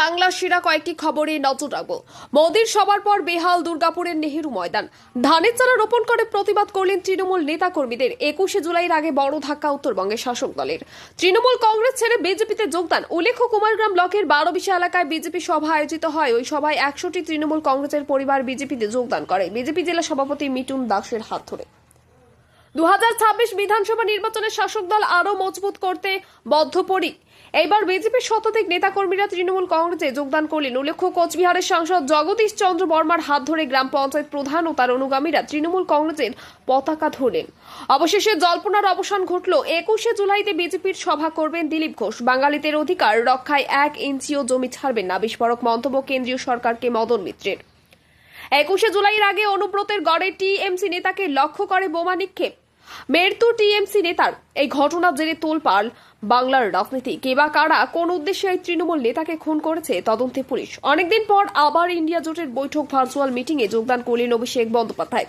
বাংলার সেরা কয়েকটি খবরে নজর রাখব। মোদীর সবার পর বেহাল দুর্গাপুরের নেহেরু ময়দান। ধানের চারা রোপণ করে প্রতিবাদ করলেন তৃণমূল নেতা কর্মীদের একুশে জুলাইয়ের আগে বড় ধাক্কা উত্তরবঙ্গের শাসক দলের। তৃণমূল কংগ্রেস ছেড়ে বিজেপিতে যোগদান। উল্লেখ্য, কুমারগ্রাম ব্লকের বারো বিশা এলাকায় বিজেপি সভা আয়োজিত হয়। ওই সভায় একশোটি তৃণমূল কংগ্রেসের পরিবার বিজেপিতে যোগদান করে। বিজেপি জেলা সভাপতি মিটুন দাসের হাত ধরে। দু হাজার ছাব্বিশ বিধানসভা নির্বাচনে শাসক দল আরও মজবুত করতে বদ্ধপরি এইবার বিজেপির শতাধিক নেতাকর্মীরা তৃণমূল কংগ্রেসে যোগদান করলেন। উল্লেখ্য, কোচবিহারের সাংসদ জগদীশ চন্দ্র বর্মার হাত ধরে গ্রাম পঞ্চায়েত প্রধান ও তার অনুগামীরা তৃণমূল কংগ্রেসের পতাকা ধরলেন। অবশেষে জল্পনার অবসান ঘটল। একুশে জুলাইতে বিজেপির সভা করবেন দিলীপ ঘোষ। বাঙালিদের অধিকার রক্ষায় এক ইঞ্চিও জমি ছাড়বেন না। বিস্ফোরক মন্তব্য কেন্দ্রীয় সরকারকে মদন মিত্রের। একুশে জুলাইয়ের আগে অনুব্রতের গড়ে টিএমসি নেতাকে লক্ষ্য করে বোমা নিক্ষেপ। মেরতু টিএমসি নেতার এই ঘটনার জেরে তোলপাল বাংলার রাজনীতি। কে বা কারা, কোন উদ্দেশ্যে এই তৃণমূল নেতাকে খুন করেছে, তদন্তে পুলিশ। অনেকদিন পর আবার ইন্ডিয়া জোটের বৈঠক ভার্চুয়াল মিটিংয়ে যোগদান করলেন অভিষেক বন্দ্যোপাধ্যায়।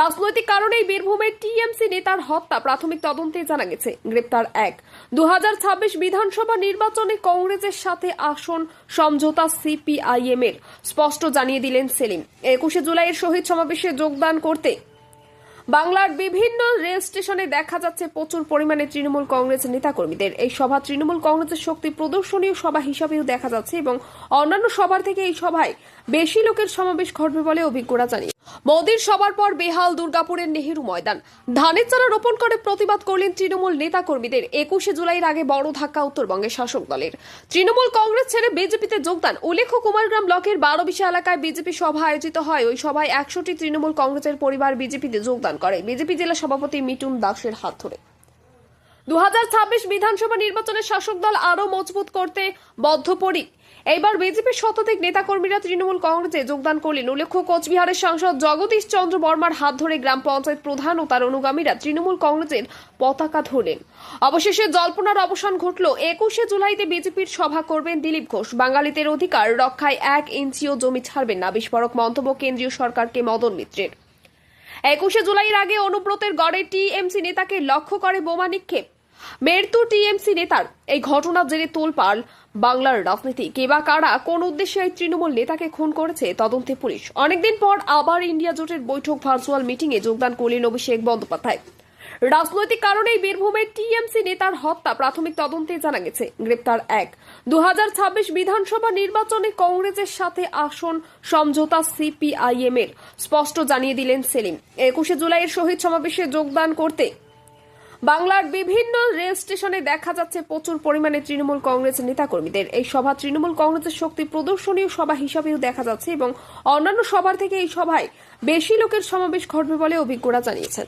রাজনৈতিক কারণেই বীরভূমের টিএমসি নেতার হত্যা প্রাথমিক তদন্তে জানা গেছে। গ্রেপ্তার এক। দু বিধানসভা নির্বাচনে কংগ্রেসের সাথে আসন সমঝোতা সিপিআইএম এর স্পষ্ট জানিয়ে দিলেন সেলিম। একুশে জুলাইয়ের শহীদ সমাবেশে যোগদান করতে বাংলার বিভিন্ন রেল স্টেশনে দেখা যাচ্ছে প্রচুর পরিমাণে তৃণমূল কংগ্রেস নেতাকর্মীদের। এই সভা তৃণমূল কংগ্রেসের শক্তি প্রদর্শনীয় সভা হিসাবেও দেখা যাচ্ছে এবং অন্যান্য সভার থেকে এই সভায় বেশি লোকের সমাবেশ ঘটবে বলে অভিজ্ঞরা জানিয়ে মোদীর সবার পর বেহাল দুর্গাপুরের নেহেরু ময়দান। ধানের চারা রোপণ করে প্রতিবাদ করলেন তৃণমূল নেতাকর্মীদের। একুশে জুলাইয়ের আগে বড় ধাক্কা উত্তরবঙ্গের শাসক দলের। তৃণমূল কংগ্রেস ছেড়ে বিজেপিতে যোগদান। উল্লেখ্য, কুমারগ্রাম ব্লকের বারো বিশা এলাকায় বিজেপি সভা আয়োজিত হয়। ওই সভায় একশোটি তৃণমূল কংগ্রেসের পরিবার বিজেপিতে যোগদান করে। বিজেপি জেলা সভাপতি মিটুন দাসের হাত ধরে। দু হাজার ছাব্বিশ বিধানসভা নির্বাচনে শাসক দল আরও মজবুত করতে বদ্ধপরি এইবার বিজেপির শতাধিক নেতাকর্মীরা তৃণমূল কংগ্রেসে যোগদান করলেন। উল্লেখ্য, কোচবিহারের সাংসদ জগদীশ চন্দ্র বর্মার হাত ধরে গ্রাম পঞ্চায়েত প্রধান ও তার অনুগামীরা তৃণমূল কংগ্রেসের পতাকা ধরলেন। অবশেষে জল্পনার অবসান ঘটল। একুশে জুলাইতে বিজেপির সভা করবেন দিলীপ ঘোষ। বাঙালিদের অধিকার রক্ষায় এক ইঞ্চিও জমি ছাড়বেন না। বিস্ফোরক মন্তব্য কেন্দ্রীয় সরকারকে মদন মিত্রের। একুশে জুলাইয়ের আগে অনুব্রতের গড়ে টিএমসি নেতাকে লক্ষ্য করে বোমা নিক্ষেপ। মেরতু টিএমসি নেতার এই ঘটনার জেরে তোলপাল বাংলার রাজনীতি। কে বা কারা, কোন উদ্দেশ্যে এই তৃণমূল নেতাকে খুন করেছে, তদন্তে পুলিশ। অনেকদিন পর আবার ইন্ডিয়া জোটের বৈঠক ভার্চুয়াল মিটিংয়ে যোগদান করলেন অভিষেক বন্দ্যোপাধ্যায়। রাজনৈতিক কারণেই বীরভূমের টিএমসি নেতার হত্যা প্রাথমিক তদন্তে জানা গেছে। গ্রেপ্তার এক। দু বিধানসভা নির্বাচনে কংগ্রেসের সাথে আসন সমঝোতা সিপিআইএম এর স্পষ্ট জানিয়ে দিলেন সেলিম। একুশে জুলাইয়ের শহীদ সমাবেশে যোগদান করতে বাংলার বিভিন্ন রেল স্টেশনে দেখা যাচ্ছে প্রচুর পরিমাণে তৃণমূল কংগ্রেস নেতাকর্মীদের। এই সভা তৃণমূল কংগ্রেসের শক্তি প্রদর্শনীয় সভা হিসাবেও দেখা যাচ্ছে এবং অন্যান্য সভার থেকে এই সভায় বেশি লোকের সমাবেশ ঘটবে বলে অভিজ্ঞরা জানিয়েছেন।